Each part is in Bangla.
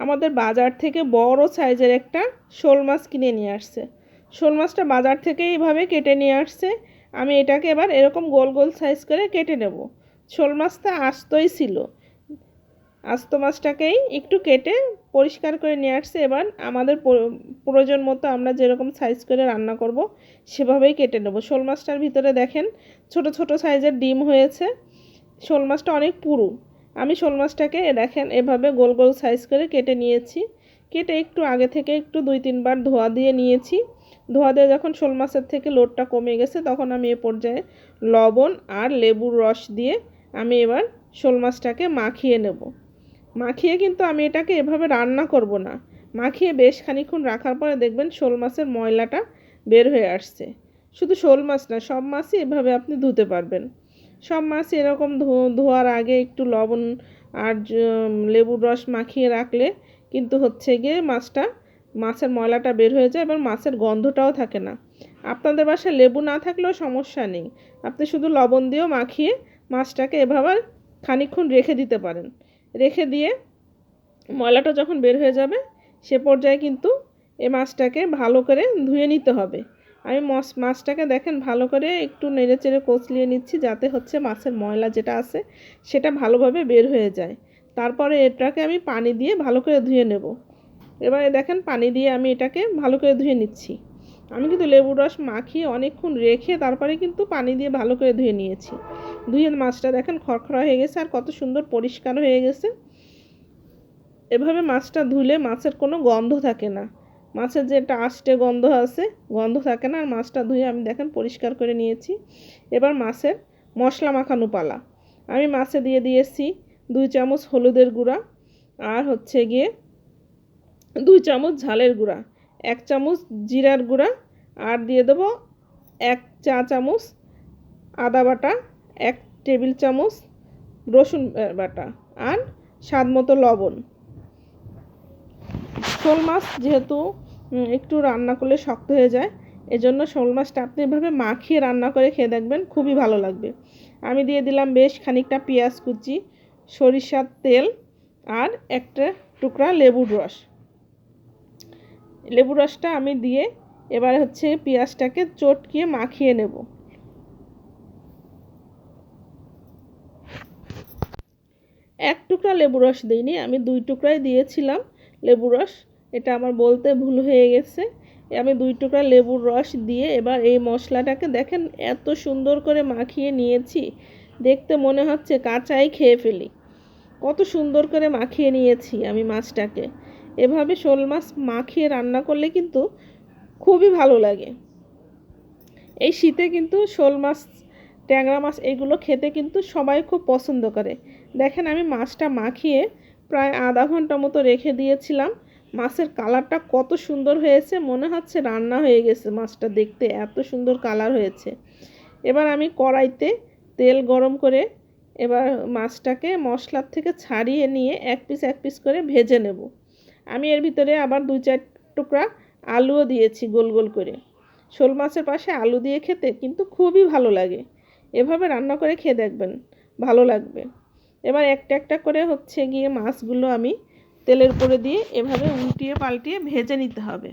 আমাদের বাজার থেকে বড় সাইজের একটা শোল মাছ কিনে নিয়ে আসছে। শোল মাছটা বাজার থেকে এইভাবে কেটে নিয়ে আসছে। আমি এটাকে এবার এরকম গোল গোল সাইজ করে কেটে নেব। শোল মাছটা আস্তই ছিল। আস্ত মাছটাকেই একটু কেটে পরিষ্কার করে নিয়ে আসছে। এবার আমাদের প্রয়োজন মতো আমরা যেরকম সাইজ করে রান্না করব, সেভাবেই কেটে নেব। শোল মাছটার ভিতরে দেখেন ছোট ছোট সাইজের ডিম হয়েছে। শোল মাছটা অনেক পুরু। আমি শোল মাছটাকে দেখেন, এভাবে গোল গোল সাইজ করে কেটে নিয়েছি। কেটে একটু আগে থেকে একটু দুই তিনবার ধোয়া দিয়ে নিয়েছি। ধোয়া দিয়ে যখন শোল মাছের থেকে লোডটা কমে গেছে, তখন আমি এ পর্যায়ে লবণ আর লেবুর রস দিয়ে আমি এবার শোল মাছটাকে মাখিয়ে নেব। মাখিয়ে কিন্তু আমি এটাকে এভাবে রান্না করব না। মাখিয়ে বেশ খানিক্ষণ রাখার পরে দেখবেন শোল মাছের ময়লাটা বের হয়ে আসছে। শুধু শোল মাছ না, সব মাছই এভাবে আপনি ধুতে পারবেন। সব মাছ এরকম ধোয়ার আগে একটু লবণ আর লেবুর রস মাখিয়ে রাখলে কিন্তু হচ্ছে গিয়ে মাছটা, মাছের ময়লাটা বের হয়ে যায় এবার মাছের গন্ধটাও থাকে না। আপনাদের বাসায় লেবু না থাকলেও সমস্যা নেই। আপনি শুধু লবণ দিয়েও মাখিয়ে মাছটাকে এভাবে খানিক্ষণ রেখে দিতে পারেন। রেখে দিয়ে ময়লাটা যখন বের হয়ে যাবে, সে পর্যায়ে কিন্তু এ মাছটাকে ভালো করে ধুয়ে নিতে হবে। আমি মস, মাছটাকে দেখেন ভালো করে একটু নেড়ে চেড়ে কচলিয়ে নিচ্ছি যাতে হচ্ছে মাছের ময়লা যেটা আছে সেটা ভালোভাবে বের হয়ে যায়। তারপরে এটাকে আমি পানি দিয়ে ভালো করে ধুয়ে নেব। এবারে দেখেন পানি দিয়ে আমি এটাকে ভালো করে ধুয়ে নিচ্ছি। আমি কিন্তু লেবুর রস মাখিয়ে অনেকক্ষণ রেখে তারপরে কিন্তু পানি দিয়ে ভালো করে ধুয়ে নিয়েছি। ধুয়ে মাছটা দেখেন খড়খড়া হয়ে গেছে আর কত সুন্দর পরিষ্কার হয়ে গেছে। এভাবে মাছটা ধুলে মাছের কোনো গন্ধ থাকে না। মাছের যে একটা আষ্টে গন্ধ আছে, গন্ধ থাকে না, আর মাছটা ধুয়ে আমি দেখেন পরিষ্কার করে নিয়েছি। এবার মাছের মশলা মাখানো পালা। আমি মাছে দিয়ে দিয়েছি দুই চামচ হলুদের গুঁড়া আর হচ্ছে গিয়ে দুই চামচ ঝালের গুঁড়া, এক চামচ জিরার গুঁড়া আর দিয়ে দেবো এক চা চামচ আদা বাটা, এক টেবিল চামচ রসুন বাটা আর স্বাদ মতো লবণ। শোল মাছ যেহেতু একটু রান্না করলে শক্ত হয়ে যায়। এজন্য শোল মাছটা আপনি এভাবে মাখিয়ে রান্না করে খেয়ে দেখবেন খুবই ভালো লাগবে। আমি দিয়ে দিলাম বেশ খানিকটা পেঁয়াজ কুচি, সরিষার তেল আর একটা টুকরা লেবুর রস। লেবুর রসটা আমি দিয়ে এবার হচ্ছে পেঁয়াজটাকে চটকিয়ে মাখিয়ে নেব। এক টুকরা লেবু রস দিইনি, আমি দুই টুকরাই দিয়েছিলাম লেবু রস। এটা আমার বলতে ভুল হয়ে গেছে। আমি দুই টুকরা লেবুর রস দিয়ে এবার এই মশলাটাকে দেখেন এত সুন্দর করে মাখিয়ে নিয়েছি। দেখতে মনে হচ্ছে কাঁচাই খেয়ে ফেলি। কত সুন্দর করে মাখিয়ে নিয়েছি আমি মাছটাকে। এভাবে শোল মাছ মাখিয়ে রান্না করলে কিন্তু খুবই ভালো লাগে। এই শীতে কিন্তু শোল মাছ, ট্যাংরা মাছ এগুলো খেতে কিন্তু সবাই খুব পছন্দ করে। দেখেন আমি মাছটা মাখিয়ে প্রায় আধা ঘণ্টা মতো রেখে দিয়েছিলাম। মাছের কালারটা কত সুন্দর হয়েছে, মনে হচ্ছে রান্না হয়ে গেছে মাছটা দেখতে, এত সুন্দর কালার হয়েছে। এবার আমি কড়াইতে তেল গরম করে এবার মাছটাকে মশলার থেকে ছাড়িয়ে নিয়ে এক পিস এক পিস করে ভেজে নেব। আমি এর ভিতরে আবার দুই, চার টুকরা আলুও দিয়েছি গোল গোল করে। শোল মাছের পাশে আলু দিয়ে খেতে কিন্তু খুবই ভালো লাগে। এভাবে রান্না করে খেয়ে দেখবেন, ভালো লাগবে। এবার একটা একটা করে হচ্ছে গিয়ে মাছগুলো আমি তেলের উপরে দিয়ে এভাবে উল্টিয়ে পাল্টিয়ে ভেজে নিতে হবে।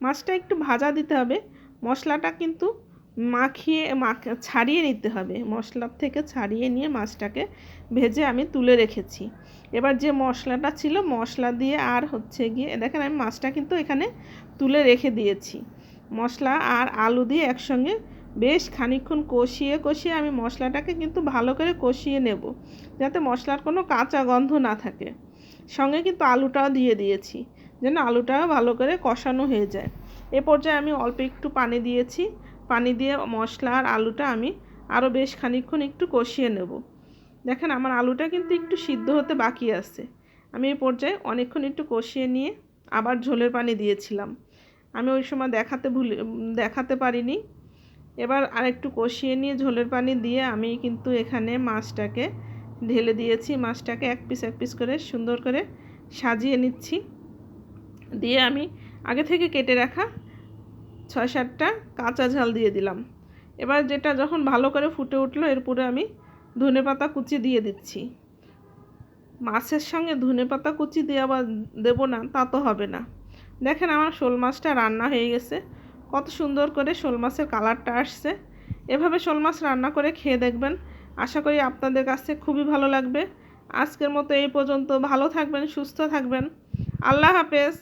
মাছটা একটু ভাজা দিতে হবে। মশলাটা কিন্তু মাখিয়ে, মাখ, ছাড়িয়ে নিতে হবে। মশলার থেকে ছাড়িয়ে নিয়ে মাছটাকে ভেজে আমি তুলে রেখেছি। এবার যে মশলাটা ছিল, মশলা দিয়ে আর হচ্ছে গিয়ে, দেখেন আমি মাছটা কিন্তু এখানে তুলে রেখে দিয়েছি। মশলা আর আলু দিয়ে একসঙ্গে বেশ খানিক্ষণ কষিয়ে কষিয়ে আমি মশলাটাকে কিন্তু ভালো করে কষিয়ে নেব। যাতে মশলার কোনো কাঁচা গন্ধ না থাকে। সঙ্গে কিন্তু আলুটাও দিয়ে দিয়েছি। যেন আলুটাও ভালো করে কষানো হয়ে যায়। এ পর্যায়ে আমি অল্প একটু পানি দিয়েছি। পানি দিয়ে মশলা আর আলুটা আমি আরও বেশ খানিক্ষণ একটু কষিয়ে নেব। দেখেন আমার আলুটা কিন্তু একটু সিদ্ধ হতে বাকি আছে। আমি এই পর্যায়ে অনেকক্ষণ একটু কষিয়ে নিয়ে আবার ঝোলের পানি দিয়েছিলাম। আমি ওই সময় দেখাতে ভুলে, দেখাতে পারিনি। এবার আর একটু কষিয়ে নিয়ে ঝোলের পানি দিয়ে আমি কিন্তু এখানে মাছটাকে ঢেলে দিয়েছি, মাছটাকে এক পিস এক পিস করে সুন্দর করে সাজিয়ে নিচ্ছি। দিয়ে আমি আগে থেকে কেটে রাখা ছয় সাতটা কাঁচা ঝাল দিয়ে দিলাম। এবার যেটা যখন ভালো করে ফুটে উঠল এরপরে আমি ধনে পাতা কুচি দিয়ে দিচ্ছি। মাছের সঙ্গে ধনে পাতা কুচি দেওয়া আবার দেবো না, তা তো হবে না। দেখেন আমার শোল মাছটা রান্না হয়ে গেছে। কত সুন্দর করে শোল মাছের কালারটা আসছে। এভাবে শোল মাছ রান্না করে খেয়ে দেখবেন আশা করি আপনাদের কাছে খুবই ভালো লাগবে। আজকের মতো এই পর্যন্ত। ভালো থাকবেন, সুস্থ থাকবেন। আল্লাহ হাফেজ।